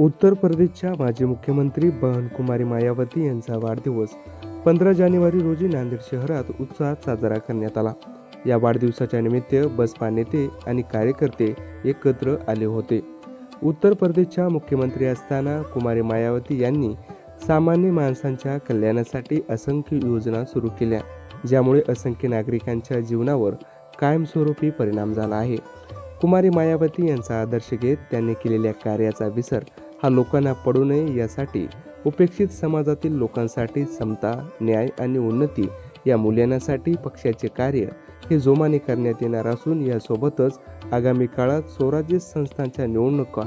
उत्तर प्रदेशच्या माजी मुख्यमंत्री बहनकुमारी मायावती यांचा वाढदिवस पंधरा जानेवारी रोजी नांदेड शहरात उत्साहात साजरा करण्यात आला. या वाढदिवसाच्या निमित्त बसपा नेते आणि कार्यकर्ते एकत्र आले होते. उत्तर प्रदेशच्या मुख्यमंत्री असताना कुमारी मायावती यांनी सामान्य माणसांच्या कल्याणासाठी असंख्य योजना सुरू केल्या ज्यामुळे असंख्य नागरिकांच्या जीवनावर कायमस्वरूपी परिणाम झाला आहे. कुमारी मायावती यांचा आदर्श घेत त्यांनी केलेल्या कार्याचा विसर हा लोकांना पडू नये यासाठी उपेक्षित समाजातील लोकांसाठी समता न्याय आणि उन्नती या मूल्यांसाठी पक्षाचे कार्य हे जोमाने करण्यात येणार असून यासोबतच आगामी काळात स्वराज्य संस्थांच्या निवडणुका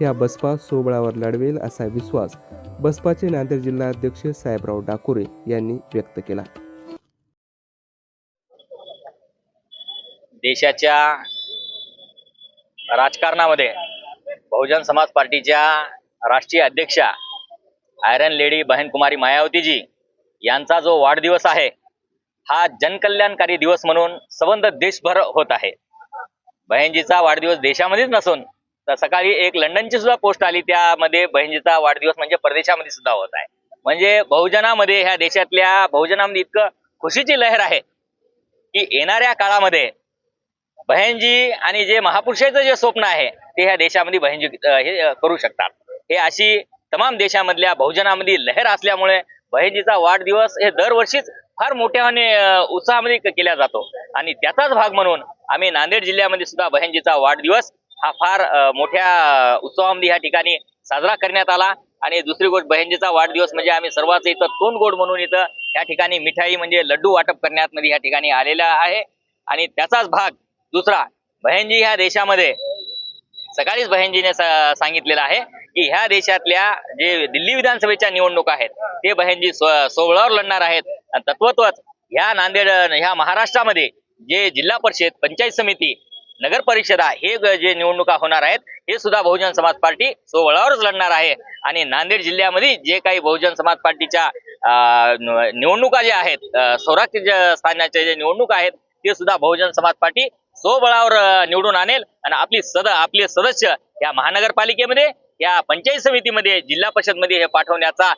या बसपा सोबळावर लढवेल असा विश्वास बसपाचे नांदेड जिल्हा अध्यक्ष साहेबराव डाकुरे यांनी व्यक्त केला. देशाच्या राजकारणामध्ये बहुजन समाज पार्टीच्या राष्ट्रीय अध्यक्षा आयरन लेडी बहन कुमारी मायावतीजी यांचा जो वाढदिवस आहे हा जनकल्याणकारी दिवस म्हणून संबंध देशभर होत आहे. बहिणजीचा वाढदिवस देशामध्येच नसून तर सकाळी एक लंडनची सुद्धा पोस्ट आली त्यामध्ये बहिणजीचा वाढदिवस म्हणजे परदेशामध्ये सुद्धा होत आहे. म्हणजे बहुजनामध्ये ह्या देशातल्या बहुजनामध्ये इतकं खुशीची लहर आहे की येणाऱ्या काळामध्ये बहनजी आणि जे महापुरुषाचं जे स्वप्न आहे ते ह्या देशामध्ये बहनजी हे करू शकतात. हे अशी तमाम देशामधल्या बहुजनामध्ये लहर असल्यामुळे बहिणजीचा वाढदिवस हे दरवर्षीच फार मोठ्याने उत्साहामध्ये केला जातो. आणि त्याचाच भाग म्हणून आम्ही नांदेड जिल्ह्यामध्ये सुद्धा बहिणजीचा वाढदिवस हा फार मोठ्या उत्सवामध्ये या ठिकाणी साजरा करण्यात आला. आणि दुसरी गोष्ट बहिणजीचा वाढदिवस म्हणजे आम्ही सर्वांचं इथं तोंड गोड म्हणून इथं या ठिकाणी मिठाई म्हणजे लड्डू वाटप करण्यात मध्ये या ठिकाणी आलेला आहे. आणि त्याचाच भाग दुसरा बहिणजी ह्या देशामध्ये सकाळीच बहिणजीने सांगितलेलं आहे. की ह्या देशातल्या जे दिल्ली विधानसभेच्या निवडणूक आहेत ते बहिणजी स्व- सोहळ्यावर लढणार आहेत. आणि तत्वतच ह्या नांदेड ह्या महाराष्ट्रामध्ये जे जिल्हा परिषद पंचायत समिती नगर परिषदा हे जे निवडणुका होणार आहेत हे सुद्धा बहुजन समाज पार्टी सोहळ्यावरच लढणार आहे. आणि नांदेड जिल्ह्यामध्ये जे काही बहुजन समाज पार्टीच्या अं, निवडणुका ज्या आहेत सौराष्ट्र स्थानाच्या जे निवडणुका आहेत ते सुद्धा बहुजन समाज पार्टी सोबळावर निवडून आणेल. आणि आपली सद आपले सदस्य या महानगरपालिकेमध्ये या पंचायत समितीमध्ये जिल्हा परिषदमध्ये हे पाठवण्याचा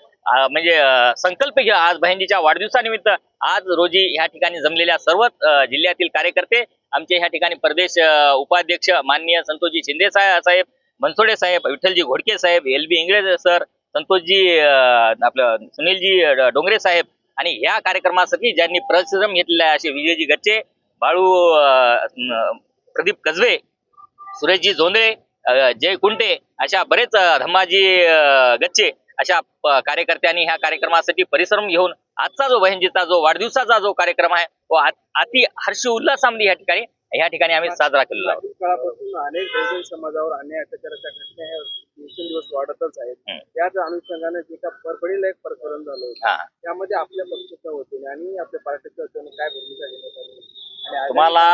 म्हणजे संकल्प घ्या. आज बहिणीच्या वाढदिवसानिमित्त आज रोजी ह्या ठिकाणी जमलेल्या सर्व जिल्ह्यातील कार्यकर्ते आमचे ह्या ठिकाणी प्रदेश उपाध्यक्ष माननीय संतोषजी शिंदे साहेब मनसोडे बनसोडे साहेब विठ्ठलजी घोडके साहेब L B Ingale sir Santoshji अं, आपलं सुनीलजी डोंगरे साहेब आणि ह्या कार्यक्रमासाठी ज्यांनी परिश्रम घेतलेला आहे असे विजयजी गच्चे बाळू प्रदीप कजवे सुरेशजी जोंधळे जय कुंटे अशा बरेच धम्माजी गच्चे अशा कार्यकर्त्यांनी ह्या कार्यक्रमासाठी परिश्रम घेऊन आजचा जो बहिणजीचा जो वाढदिवसाचा जो कार्यक्रम आहे तो अति हर्षी उल्हासामध्ये या ठिकाणी या ठिकाणी आम्ही साजरा केलेला आहे. अनेक बहुजन समाजावर अन्याय अत्याचाराच्या घटना दिवसेंदिवस वाढतच आहेत. त्याच अनुषंगाने जे का परभणीला एक प्रकरण झालं होतं. हा. त्यामध्ये आपल्या पक्षाच्या वतीने आणि आपल्या पार्टीच्या वतीने काय भूमिका घेण्यात आली? तुम्हाला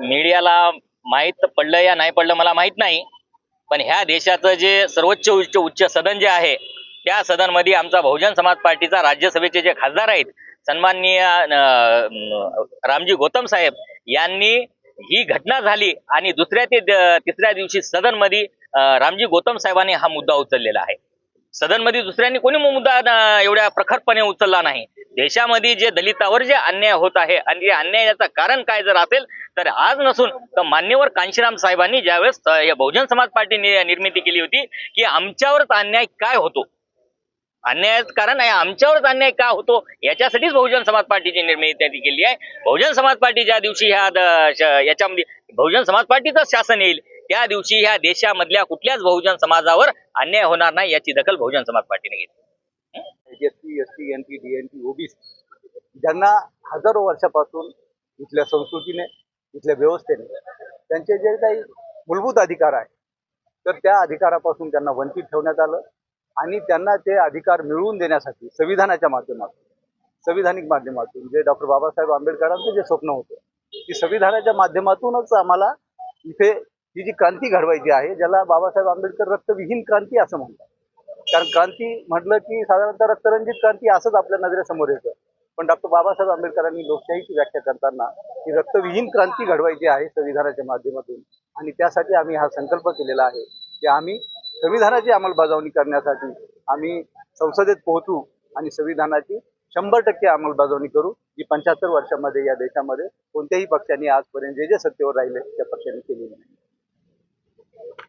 मीडियाला माहीत पडलं या नाही पडलं मला माहीत नाही. पण ह्या देशाचं जे सर्वोच्च उच्च उच्च सदन जे आहे त्या सदनमध्ये आमचा बहुजन समाज पार्टीचा राज्यसभेचे जे खासदार आहेत सन्माननीय रामजी गौतम साहेब यांनी ही घटना झाली आणि दुसऱ्या ते तिसऱ्या दिवशी सदनमध्ये रामजी गौतम साहेबांनी हा मुद्दा उचललेला आहे. सदनमध्ये दुसऱ्यांनी कोणी मुद्दा एवढ्या प्रखरपणे उचलला नाही. देशामध्ये जे दलितावर जे अन्याय होत आहे आणि या अन्यायाचं कारण काय जर असेल तर आज नसून तर मान्यवर कांशीराम साहेबांनी ज्यावेळेस या बहुजन समाज पार्टीने निर्मिती केली होती की आमच्यावरच अन्याय काय होतो? अन्यायाचं कारण आहे आमच्यावरच अन्याय का होतो? याच्यासाठीच बहुजन समाज पार्टीची निर्मिती त्यांनी केली आहे. बहुजन समाज पार्टी ज्या दिवशी ह्या याच्यामध्ये बहुजन समाज पार्टीचं शासन येईल त्या दिवशी ह्या देशामधल्या कुठल्याच बहुजन समाजावर अन्याय होणार नाही याची दखल बहुजन समाज पार्टीने घेतली. S T S T N P D N P OBC ज्यांना हजारो वर्षापासून इथल्या संस्कृतीने इथल्या व्यवस्थेने त्यांचे जे काही मूलभूत अधिकार आहे तर त्या अधिकारापासून त्यांना वंचित ठेवण्यात आलं आणि त्यांना ते अधिकार मिळवून देण्यासाठी संविधानाच्या माध्यमातून संविधानिक माध्यमातून जे डॉक्टर बाबासाहेब आंबेडकरांचं जे स्वप्न होतं की संविधानाच्या माध्यमातूनच आम्हाला इथे ही जी क्रांती घडवायची आहे ज्याला बाबासाहेब आंबेडकर रक्तविहीन क्रांती असं म्हणतात कारण क्रांती म्हटलं की साधारणतः रक्तरंजित क्रांती असंच आपल्या नजरेसमोर येतं. पण डॉक्टर बाबासाहेब आंबेडकरांनी लोकशाहीची व्याख्या करताना ही रक्तविहीन क्रांती घडवायची आहे संविधानाच्या माध्यमातून. आणि त्यासाठी आम्ही हा संकल्प केलेला आहे की आम्ही संविधानाची अंमलबजावणी करण्यासाठी आम्ही संसदेत पोहोचू आणि संविधानाची शंभर टक्के अंमलबजावणी करू जी पंच्याहत्तर वर्षामध्ये या देशामध्ये कोणत्याही पक्षाने आजपर्यंत जे जे सत्तेवर राहिले त्या पक्षाने केलेली नाही.